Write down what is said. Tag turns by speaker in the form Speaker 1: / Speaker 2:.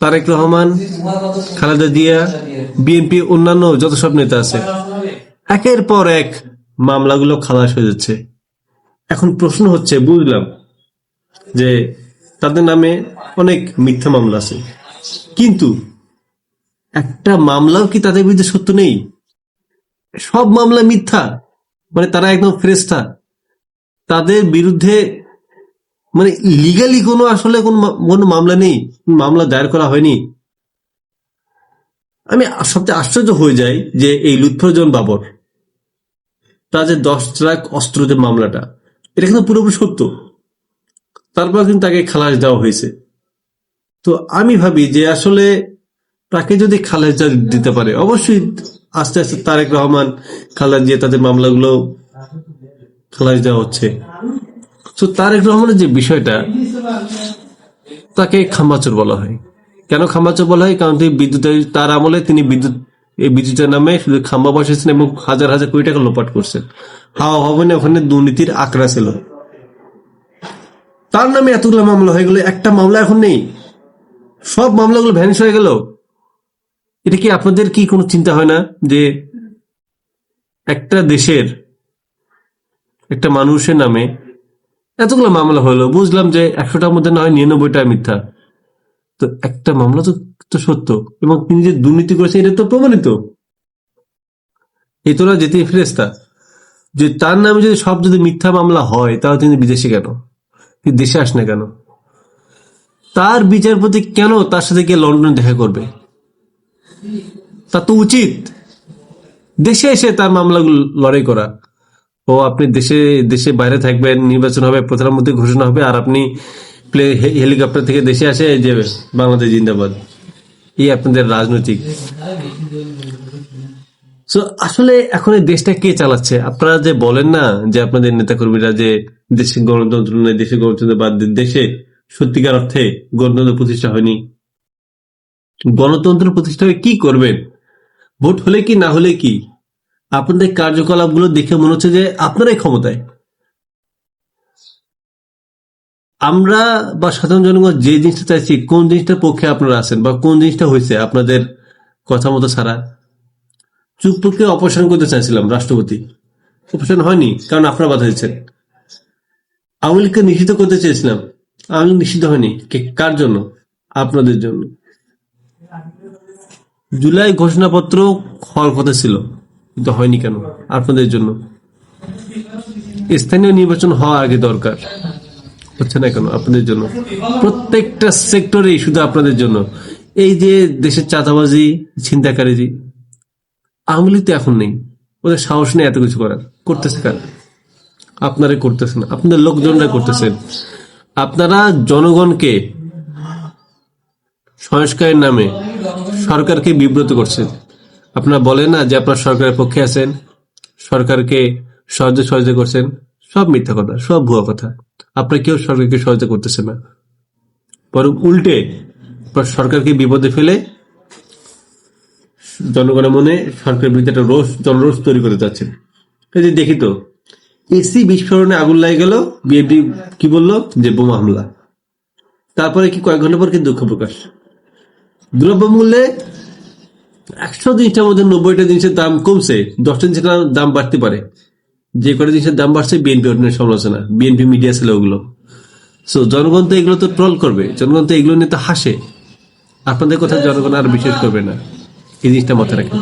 Speaker 1: Tarique Rahman, Khaleda Zia, BNP অন্যান্য যত সব নেতা আছে, একের পর এক মামলাগুলো খালাস হয়ে যাচ্ছে। এখন প্রশ্ন হচ্ছে, বুঝলাম যে তাদের নামে অনেক মিথ্যা মামলা আছে, কিন্তু একটা মামলাও কি তাদের বিরুদ্ধে সত্য নেই? সব মামলা মিথ্যা মানে তারা একদম ফ্রেস্তা তাদের বিরুদ্ধে মানে লিগালি কোনো আসলে কোনো কোনো মামলা নেই, মামলা দায়ের করা হয়নি। আমি সবচেয়ে আশ্চর্য হয়ে যাই যে এই লুৎফরজন বাবর, তার যে দশ লাখ অস্ত্র যে মামলাটা, এটা কিন্তু পুরোপুরি সত্য। তারপর কিন্তু তাকে খালাস দেওয়া হয়েছে। তো আমি ভাবি যে আসলে তাকে যদি খালাস দিতে পারে, অবশ্যই আস্তে আস্তে তারেক রহমান খালাস দিয়ে তাদের মামলাগুলো খালাস দেওয়া হচ্ছে। তো তারেক রহমানের যে বিষয়টা, তাকে খাম্বাচর বলা হয়। কেন খাম্বাচর বলা হয়? কারণ তিনি বিদ্যুতের তার আমলে তিনি বিদ্যুৎ, এই বিদ্যুতের নামে শুধু খাম্বা বসেছেন এবং হাজার হাজার কোটি টাকা লোপাট করছেন। হাওয়া ভবনে ওখানে দুর্নীতির আঁকড়া ছিল। তার নামে এতগুলো মামলা হয়ে গেল, একটা মামলা এখন নেই। সব মামলাগুলো ভ্যানিশ হয়ে গেল। এটা কি আপনাদের কি কোনো চিন্তা হয় না যে একটা দেশের, একটা মানুষের নামে এতগুলো মামলা হলো, বুঝলাম যে একশোটার মধ্যে না হয় নিরানব্বইটা মিথ্যা। তো একটা মামলা তো তো সত্য। এবং তিনি যে দুর্নীতি করেছেন, এটা তো প্রমাণিত। এই তোরা যেতে ফেরেস্তা যে তার নামে যদি সব যদি মিথ্যা মামলা হয়, তাহলে তিনি বিদেশে কেন? তিনি দেশে আসে না কেন? তার বিচারপতি কেন তার সাথে গিয়ে লন্ডনে দেখা করবে? তা তো উচিত। দেশে এসে তার মামলাগুলো লড়াই করা। ও আপনি দেশে দেশে বাইরে থাকবেন নির্বাচন হবে প্রধানমন্ত্রী ঘোষণা হবে আর আপনি প্লে হেলিকপ্টার থেকে দেশে আসে এই যে বাংলাদেশ জিন্দাবাদ। এই আপনাদের রাজনৈতিক। So, আসলে এখন এই দেশটা কে চালাচ্ছে? আপনারা যে বলেন না যে আপনাদের নেতাকর্মীরা যে দেশে গণতন্ত্র নেই দেশে গণতন্ত্র বাদ দেশে সত্যিকার অর্থে গণতন্ত্র প্রতিষ্ঠা হয়নি। গণতন্ত্র প্রতিষ্ঠা হয়ে কি করবেন? ভোট হলে কি না হলে কি? আপনাদের কার্যকলাপগুলো দেখে মনে হচ্ছে যে আপনারাই ক্ষমতায়। আমরা বা সাধারণ জনগণ যে জিনিসটা চাইছি, কোন জিনিসটার পক্ষে আপনারা আছেন বা কোন জিনিসটা হয়েছে আপনাদের কথা মতো ছাড়া চুপকে অপসারণ করতে চাইছিলাম রাষ্ট্রপতি। অপসারণ হয়নি, কারণ আপনারা বাধা দিচ্ছেন। আওয়ামী লীগকে নিষিদ্ধ করতে চেয়েছিলাম, আওয়ামী লীগ নিষিদ্ধ হয়নি। কার জন্য? আপনাদের জন্য। জুলাই ঘোষণাপত্র হওয়ার কথা ছিল। কিন্তু হয়নি কেন? আপনাদের জন্য। স্থানীয় নির্বাচন হওয়া আগে দরকার। হচ্ছে না কেন? আপনাদের জন্য। প্রত্যেকটা সেক্টরেই শুধু আপনাদের জন্য। এই যে দেশের চাঁদাবাজি ছিনতাকারী আওয়ামী লীগ তো এখন নেই। ওদের সাহস নেই এত কিছু করার। করতেছে কার? আপনারা করতেছেন আপনাদের লোকজনরা করতেছেন। আপনারা জনগণকে সংস্কারের নামে সরকারকে বিব্রত করছেন। আপনারা বলেন না যে আপনারা সরকারের পক্ষে আছেন, সরকারকে সহজে সহজে করছেন, সব মিথ্যা কথা, সব ভুয়া কথা। আপনারা কেউ সরকারকে সহজে করতেছেন না। বরং উল্টে সরকারকে বিপদে ফেলে জনগণের মনে সরকারের বিরুদ্ধে একটা রোষ জনরোষ তৈরি করতে চাচ্ছেন এই যে দেখি তো, এসি বিস্ফোরণে আগুন লাগে গেল, বিএনপি কি বলল? যে বোমা হামলা। তারপরে কি কয়েক ঘণ্টা পর কি দুঃখ প্রকাশ। দ্রব্যমূল্যে একশো জিনিসটার মধ্যে নব্বইটা জিনিসের দাম কমছে, দশটা জিনিসের দাম বাড়তে পারে। যে কটা জিনিসের দাম বাড়ছে বিএনপি অর্ডিনের সমালোচনা বিএনপি মিডিয়া ছিল ওগুলো সো জনগণ তো এগুলো তো ট্রল করবে। জনগণ তো এগুলো নিয়ে তো হাসে। আপনাদের কথা জনগণ আর বিশ্বাস করবে না। এই জিনিসটা মাথায় রাখেন।